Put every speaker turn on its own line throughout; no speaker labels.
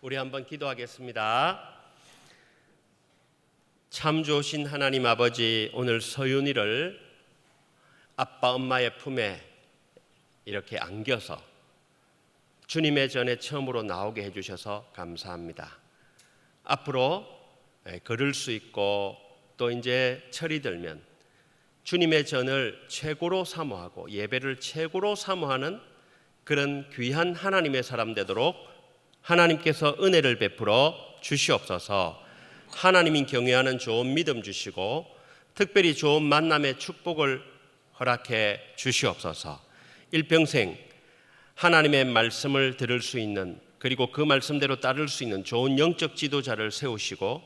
우리 한번 기도하겠습니다. 참 좋으신 하나님 아버지 오늘 서윤이를 아빠 엄마의 품에 이렇게 안겨서 주님의 전에 처음으로 나오게 해주셔서 감사합니다. 앞으로 예, 걸을 수 있고 또 이제 철이 들면 주님의 전을 최고로 사모하고 예배를 최고로 사모하는 그런 귀한 하나님의 사람 되도록 하나님께서 은혜를 베풀어 주시옵소서. 하나님인 경외하는 좋은 믿음 주시고 특별히 좋은 만남의 축복을 허락해 주시옵소서. 일평생 하나님의 말씀을 들을 수 있는 그리고 그 말씀대로 따를 수 있는 좋은 영적 지도자를 세우시고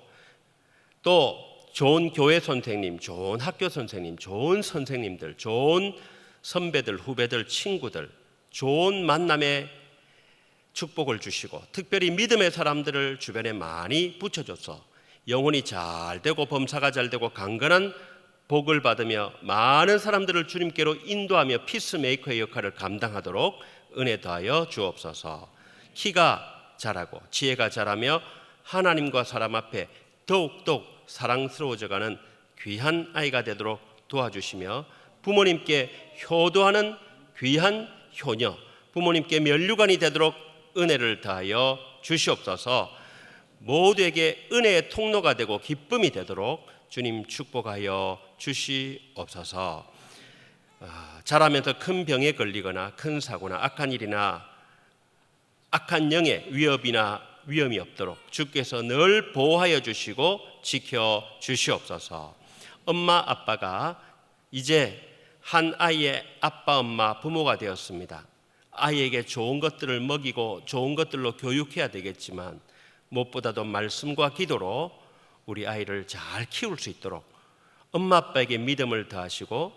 또 좋은 교회 선생님, 좋은 학교 선생님, 좋은 선생님들, 좋은 선배들, 후배들, 친구들, 좋은 만남의 축복을 주시고 특별히 믿음의 사람들을 주변에 많이 붙여줘서 영혼이 잘 되고 범사가 잘 되고 강건한 복을 받으며 많은 사람들을 주님께로 인도하며 피스메이커의 역할을 감당하도록 은혜 더하여 주옵소서. 키가 자라고 지혜가 자라며 하나님과 사람 앞에 더욱더욱 사랑스러워져가는 귀한 아이가 되도록 도와주시며 부모님께 효도하는 귀한 효녀, 부모님께 면류관이 되도록 은혜를 다하여 주시옵소서. 모두에게 은혜의 통로가 되고 기쁨이 되도록 주님 축복하여 주시옵소서. 아, 자라면서 큰 병에 걸리거나 큰 사고나 악한 일이나 악한 영의 위협이나 위험이 없도록 주께서 늘 보호하여 주시고 지켜 주시옵소서. 엄마 아빠가 이제 한 아이의 아빠 엄마 부모가 되었습니다. 아이에게 좋은 것들을 먹이고 좋은 것들로 교육해야 되겠지만 무엇보다도 말씀과 기도로 우리 아이를 잘 키울 수 있도록 엄마 아빠에게 믿음을 더하시고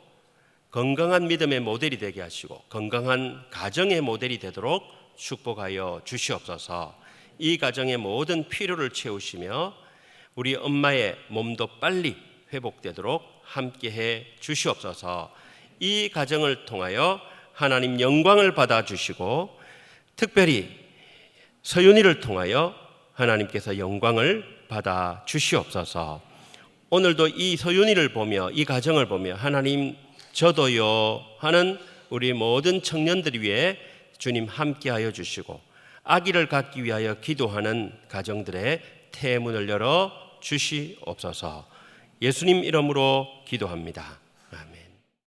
건강한 믿음의 모델이 되게 하시고 건강한 가정의 모델이 되도록 축복하여 주시옵소서. 이 가정의 모든 필요를 채우시며 우리 엄마의 몸도 빨리 회복되도록 함께해 주시옵소서. 이 가정을 통하여 하나님 영광을 받아 주시고 특별히 서윤이를 통하여 하나님께서 영광을 받아 주시옵소서. 오늘도 이 서윤이를 보며 이 가정을 보며 하나님 저도요 하는 우리 모든 청년들 위해 주님 함께하여 주시고 아기를 갖기 위하여 기도하는 가정들의 태문을 열어 주시옵소서. 예수님 이름으로 기도합니다.